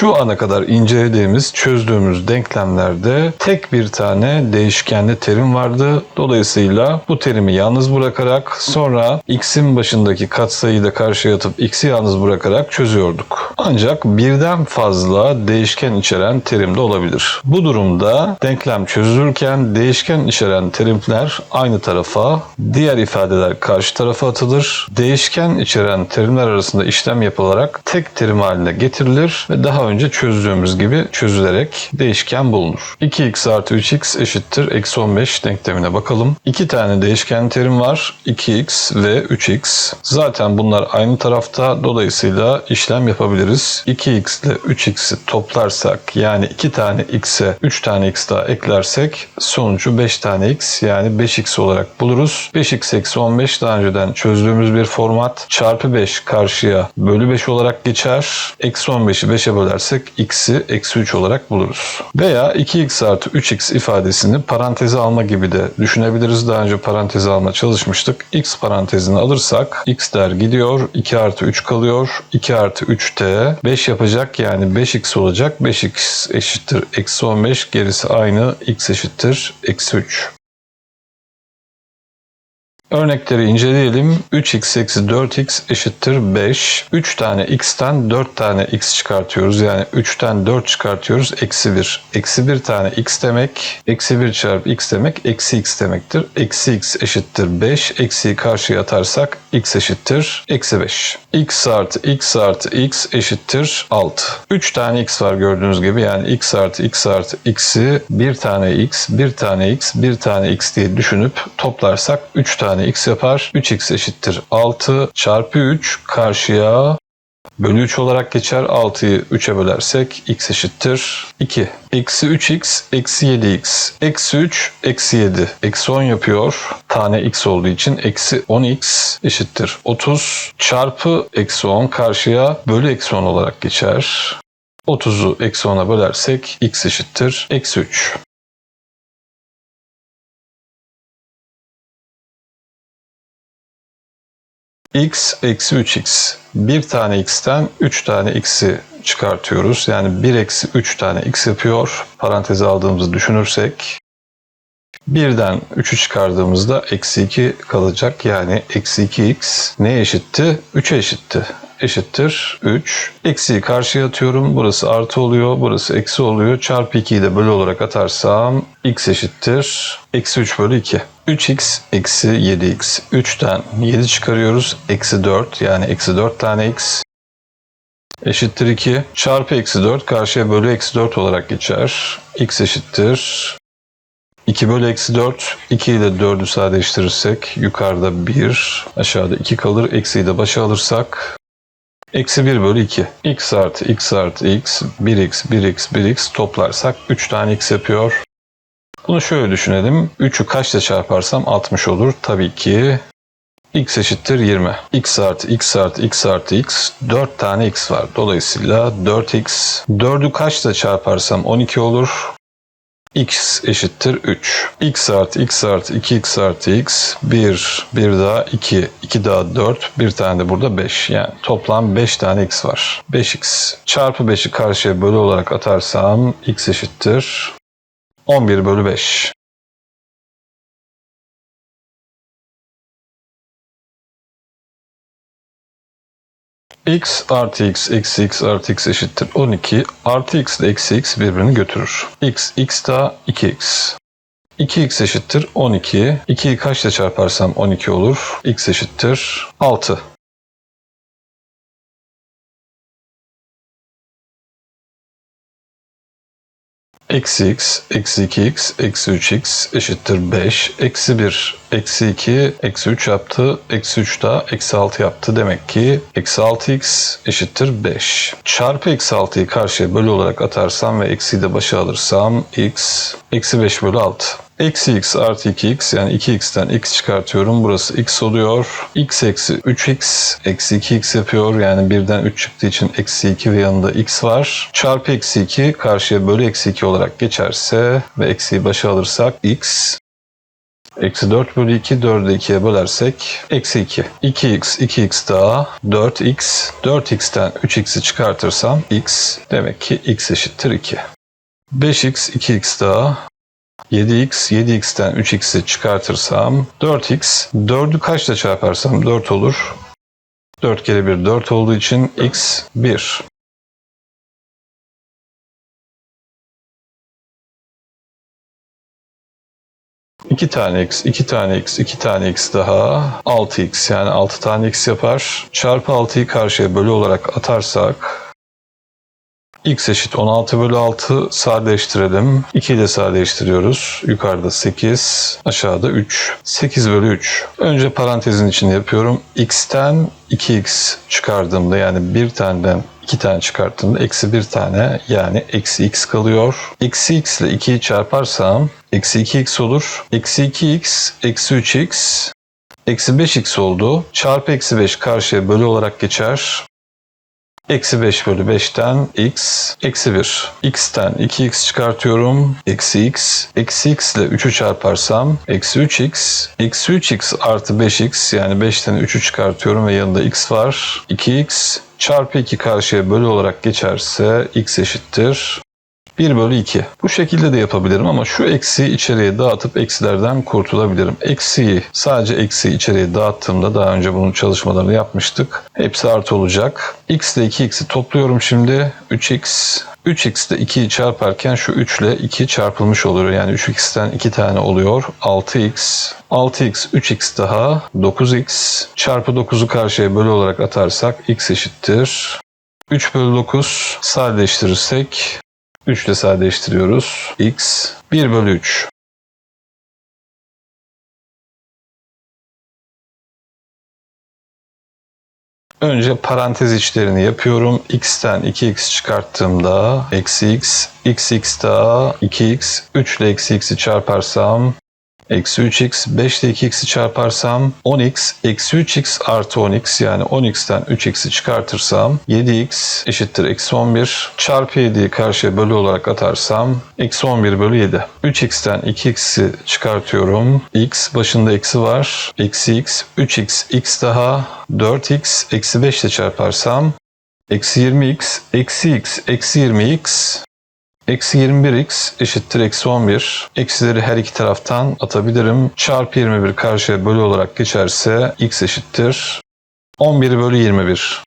Şu ana kadar incelediğimiz, çözdüğümüz denklemlerde tek bir tane değişkenli terim vardı. Dolayısıyla bu terimi yalnız bırakarak sonra x'in başındaki katsayıyı da karşıya atıp x'i yalnız bırakarak çözüyorduk. Ancak birden fazla değişken içeren terim de olabilir. Bu durumda denklem çözülürken değişken içeren terimler aynı tarafa, diğer ifadeler karşı tarafa atılır. Değişken içeren terimler arasında işlem yapılarak tek terim haline getirilir ve daha önce çözdüğümüz gibi çözülerek değişken bulunur. 2x artı 3x eşittir eksi 15 denklemine bakalım. İki tane değişken terim var. 2x ve 3x. Zaten bunlar aynı tarafta. Dolayısıyla işlem yapabiliriz. 2x ile 3x'i toplarsak yani 2 tane x'e 3 tane x daha eklersek sonucu 5 tane x yani 5x olarak buluruz. 5x eksi 15 daha önceden çözdüğümüz bir format. Çarpı 5 karşıya bölü 5 olarak geçer. Eksi 15'i 5'e bölersek x'i eksi 3 olarak buluruz. Veya 2x artı 3x ifadesini paranteze alma gibi de düşünebiliriz. Daha önce paranteze alma çalışmıştık. x parantezini alırsak x der gidiyor. 2 artı 3 kalıyor. 2 artı 3 de 5 yapacak yani 5x olacak. 5x eşittir eksi 15 gerisi aynı x eşittir eksi 3. Örnekleri inceleyelim. 3x eksi 4x eşittir 5. 3 tane x'ten 4 tane x çıkartıyoruz. Yani 3'ten 4 çıkartıyoruz. Eksi 1. Eksi 1 tane x demek. Eksi 1 çarpı x demek. Eksi x demektir. Eksi x eşittir 5. Eksiyi karşıya atarsak x eşittir eksi 5. x artı x artı x eşittir 6. 3 tane x var gördüğünüz gibi. Yani x artı x artı x'i bir tane x, bir tane x, bir tane x diye düşünüp toplarsak 3 tane x yapar. 3x eşittir 6 çarpı 3 karşıya bölü 3 olarak geçer. 6'yı 3'e bölersek x eşittir 2. Eksi 3x eksi 7x. Eksi 3 eksi 7. Eksi 10 yapıyor. Tane x olduğu için eksi 10x eşittir 30 çarpı eksi 10 karşıya bölü eksi 10 olarak geçer. 30'u eksi 10'a bölersek x eşittir eksi 3. x eksi 3x. Bir tane x'ten 3 tane x'i çıkartıyoruz. Yani 1 eksi 3 tane x yapıyor. Paranteze aldığımızı düşünürsek. Birden 3'ü çıkardığımızda eksi 2 kalacak. Yani eksi 2x neye eşitti? 3'e eşitti. Eşittir 3. Eksiyi karşıya atıyorum. Burası artı oluyor. Burası eksi oluyor. Çarpı 2'yi de bölü olarak atarsam x eşittir. Eksi 3 bölü 2. 3x eksi 7x. 3'ten 7 çıkarıyoruz. Eksi 4 yani eksi 4 tane x eşittir 2. Çarpı eksi 4 karşıya bölü eksi 4 olarak geçer. x eşittir 2 bölü eksi 4. 2 ile 4'ü sadeleştirirsek yukarıda 1, aşağıda 2 kalır. Eksiyi de başa alırsak eksi 1 bölü 2. x artı x artı x, 1x, 1x, 1x toplarsak 3 tane x yapıyor. Bunu şöyle düşünelim. 3'ü kaçla çarparsam 60 olur. Tabii ki x eşittir 20. x artı x artı x artı x 4 tane x var. Dolayısıyla 4x. 4'ü kaçla çarparsam 12 olur x eşittir 3. x artı x artı 2x artı x 1, 1 daha 2, 2 daha 4, bir tane de burada 5. Yani toplam 5 tane x var. 5x çarpı 5'i karşıya bölü olarak atarsam x eşittir 11 bölü 5. x artı x eksi x artı x eşittir 12. Artı x ile eksi x birbirini götürür. x, x daha 2x. 2x eşittir 12. 2'yi kaçla çarparsam 12 olur. x eşittir 6. Eksi x, eksi 2x, eksi 3x eşittir 5. Eksi 1, eksi 2, eksi 3 yaptı. Eksi 3 daha eksi 6 yaptı. Demek ki eksi 6x eşittir 5. Çarpı eksi 6'yı karşıya bölü olarak atarsam ve eksiyi de başa alırsam x eksi 5 bölü 6. Eksi x artı 2x yani 2x'ten x çıkartıyorum. Burası x oluyor. x eksi 3x eksi 2x yapıyor. Yani birden 3 çıktığı için eksi 2 ve yanında x var. Çarpı eksi 2 karşıya bölü eksi 2 olarak geçerse ve eksiyi başa alırsak x Eksi 4 bölü 2, 4'ü 2'ye bölersek eksi 2. 2x, 2x daha 4x. 4x'ten 3x'i çıkartırsam x. Demek ki x eşittir 2. 5x, 2x daha 7x, 7x'ten 3x'i çıkartırsam 4x. 4'ü kaçla çarparsam 4 olur. 4 kere 1 4 olduğu için x 1. İki tane x, iki tane x, iki tane x daha 6x yani 6 tane x yapar. Çarpı 6'yı karşıya bölü olarak atarsak x eşit 16 bölü 6 sadeleştirelim. 2 ile sadeleştiriyoruz. Yukarıda 8, aşağıda 3. 8 bölü 3. Önce parantezin içinde yapıyorum. x'ten 2x çıkardığımda yani bir taneden 2 tane çıkarttığımda eksi bir tane yani eksi x kalıyor. Eksi x ile 2'yi çarparsam eksi 2x olur. Eksi 2x eksi 3x eksi 5x oldu. Çarpı eksi 5 karşıya bölü olarak geçer. Eksi 5 bölü 5'ten x eksi 1. x'ten 2x çıkartıyorum. Eksi x. Eksi x ile 3'ü çarparsam eksi 3x. Eksi 3x artı 5x yani 5'ten 3'ü çıkartıyorum ve yanında x var. 2x çarpı 2 karşıya bölü olarak geçerse x eşittir 1 bölü 2. Bu şekilde de yapabilirim ama şu eksiyi içeriye dağıtıp eksilerden kurtulabilirim. Eksiyi sadece eksiyi içeriye dağıttığımda daha önce bunun çalışmalarını yapmıştık. Hepsi artı olacak. x ile 2x'i topluyorum şimdi. 3x 3x ile 2'yi çarparken şu 3 ile 2 çarpılmış oluyor. Yani 3x'ten 2 tane oluyor. 6x. 6x 3x daha 9x. Çarpı 9'u karşıya bölü olarak atarsak x eşittir. 3 bölü 9 sadeleştirirsek 3 ile sadeleştiriyoruz. x 1 bölü 3. Önce parantez içlerini yapıyorum. x'ten 2x çıkarttığımda eksi x, x x daha 2x, 3 ile eksi x'i çarparsam eksi 3x, 5 ile 2x'i çarparsam 10x, eksi 3x artı 10x yani 10x'ten 3x'i çıkartırsam 7x eşittir eksi 11. Çarpı 7'yi karşıya bölü olarak atarsam eksi 11 bölü 7. 3x'ten 2x'i çıkartıyorum. x başında eksi var. Eksi x, 3x, x daha 4x, eksi 5 ile çarparsam eksi 20x, eksi x, eksi 20x Eksi 21x eşittir eksi 11. Eksileri her iki taraftan atabilirim. Çarpı 21 karşıya bölü olarak geçerse x eşittir 11 bölü 21.